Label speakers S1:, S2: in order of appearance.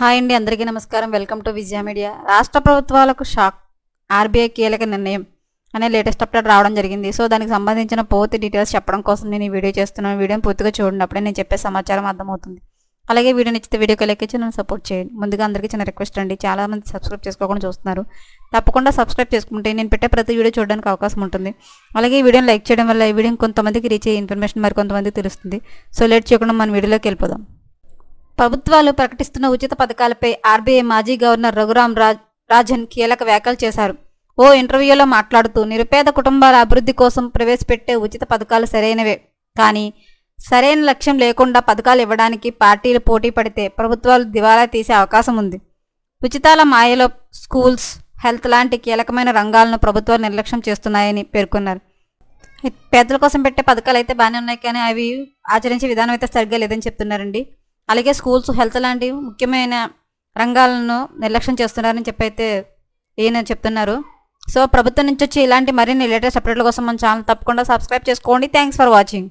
S1: Hi అండి అందరికీ నమస్కారం. Welcome to Vijaya media. రాష్ట్ర ప్రభుత్వాలకు షాక్ ఆర్బీఐ కీలక నిర్ణయం అనే లేటెస్ట్ అప్డేట్ రావడం జరిగింది. సో దానికి సంబంధించిన పూర్తి డీటెయిల్స్ చెప్పడం కోసం నేను ఈ వీడియో చేస్తున్నాను. వీడియోని పూర్తిగా చూడండి అప్పుడే నేను చెప్పే సమాచారం అర్థమవుతుంది. అలాగే వీడియో నచ్చితే వీడియోకి లెక్కించి నన్ను సపోర్ట్ చేయండి. ముందుగా అందరికీ చిన్న రిక్వెస్ట్ అండి. చాలా మంది సబ్స్క్రైబ్ చేసుకోకుండా చూస్తున్నారు. తప్పకుండా సబ్స్క్రైబ్ చేసుకుంటే నేను పెట్టే ప్రతి వీడియో చూడడానికి అవకాశం ఉంటుంది. అలాగే ఈ వీడియోని లైక్ చేయడం వల్ల ఈ వీడియో కొంతమందికి రీచ్ అయ్యే ఇన్ఫర్మేషన్ మరి కొంతమందికి తెలుస్తుంది. సో లేట్ చేయకుండా మన వీడియోలోకి వెళ్ళిపోదాం. ప్రభుత్వాలు ప్రకటిస్తున్న ఉచిత పథకాలపై ఆర్బీఐ మాజీ గవర్నర్ రఘురాం రాజ్ రాజన్ కీలక వ్యాఖ్యలు చేశారు. ఓ ఇంటర్వ్యూలో మాట్లాడుతూ నిరుపేద కుటుంబాల అభివృద్ధి కోసం ప్రవేశపెట్టే ఉచిత పథకాలు సరైనవే. కానీ సరైన లక్ష్యం లేకుండా పథకాలు ఇవ్వడానికి పార్టీలు పోటీ పడితే ప్రభుత్వాలు దివాలా తీసే అవకాశం ఉంది. ఉచితాల మాయలో స్కూల్స్ హెల్త్ లాంటి కీలకమైన రంగాలను ప్రభుత్వాలు నిర్లక్ష్యం చేస్తున్నాయని పేర్కొన్నారు. పేదల కోసం పెట్టే పథకాలు అయితే బాగానే ఉన్నాయి కానీ అవి ఆచరించే విధానం అయితే సరిగ్గా లేదని చెప్తున్నారండి. అలాగే స్కూల్స్ హెల్త్ లాంటి ముఖ్యమైన రంగాలను నిర్లక్ష్యం చేస్తున్నారని చెప్పి అయితే ఈయన చెప్తున్నారు. సో ప్రభుత్వం నుంచి వచ్చి ఇలాంటి మరిన్ని లేటెస్ట్ అప్డేట్ల కోసం మన ఛానల్ తప్పకుండా సబ్స్క్రైబ్ చేసుకోండి. Thanks for watching